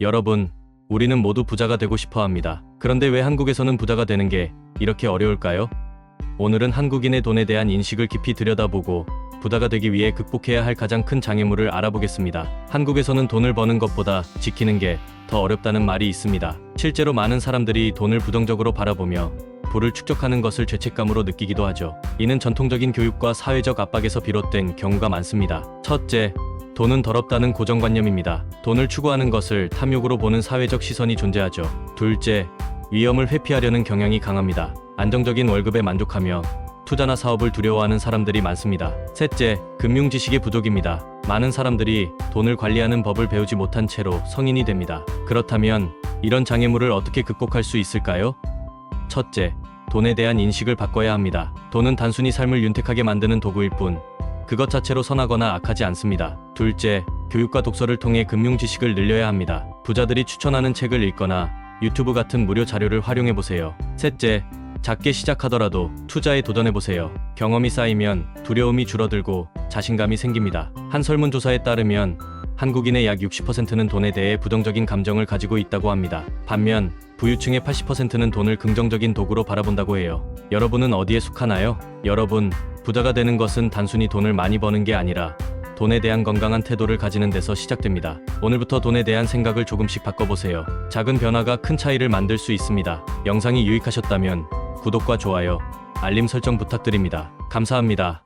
여러분, 우리는 모두 부자가 되고 싶어 합니다. 그런데 왜 한국에서는 부자가 되는 게 이렇게 어려울까요? 오늘은 한국인의 돈에 대한 인식을 깊이 들여다보고 부자가 되기 위해 극복해야 할 가장 큰 장애물을 알아보겠습니다. 한국에서는 돈을 버는 것보다 지키는 게 더 어렵다는 말이 있습니다. 실제로 많은 사람들이 돈을 부정적으로 바라보며 부를 축적하는 것을 죄책감으로 느끼기도 하죠. 이는 전통적인 교육과 사회적 압박에서 비롯된 경우가 많습니다. 첫째, 돈은 더럽다는 고정관념입니다. 돈을 추구하는 것을 탐욕으로 보는 사회적 시선이 존재하죠. 둘째, 위험을 회피하려는 경향이 강합니다. 안정적인 월급에 만족하며 투자나 사업을 두려워하는 사람들이 많습니다. 셋째, 금융 지식의 부족입니다. 많은 사람들이 돈을 관리하는 법을 배우지 못한 채로 성인이 됩니다. 그렇다면 이런 장애물을 어떻게 극복할 수 있을까요? 첫째, 돈에 대한 인식을 바꿔야 합니다. 돈은 단순히 삶을 윤택하게 만드는 도구일 뿐, 그것 자체로 선하거나 악하지 않습니다. 둘째, 교육과 독서를 통해 금융 지식을 늘려야 합니다. 부자들이 추천하는 책을 읽거나 유튜브 같은 무료 자료를 활용해 보세요. 셋째, 작게 시작하더라도 투자에 도전해 보세요. 경험이 쌓이면 두려움이 줄어들고 자신감이 생깁니다. 한 설문조사에 따르면 한국인의 약 60%는 돈에 대해 부정적인 감정을 가지고 있다고 합니다. 반면 부유층의 80%는 돈을 긍정적인 도구로 바라본다고 해요. 여러분은 어디에 속하나요? 여러분, 부자가 되는 것은 단순히 돈을 많이 버는 게 아니라 돈에 대한 건강한 태도를 가지는 데서 시작됩니다. 오늘부터 돈에 대한 생각을 조금씩 바꿔보세요. 작은 변화가 큰 차이를 만들 수 있습니다. 영상이 유익하셨다면 구독과 좋아요, 알림 설정 부탁드립니다. 감사합니다.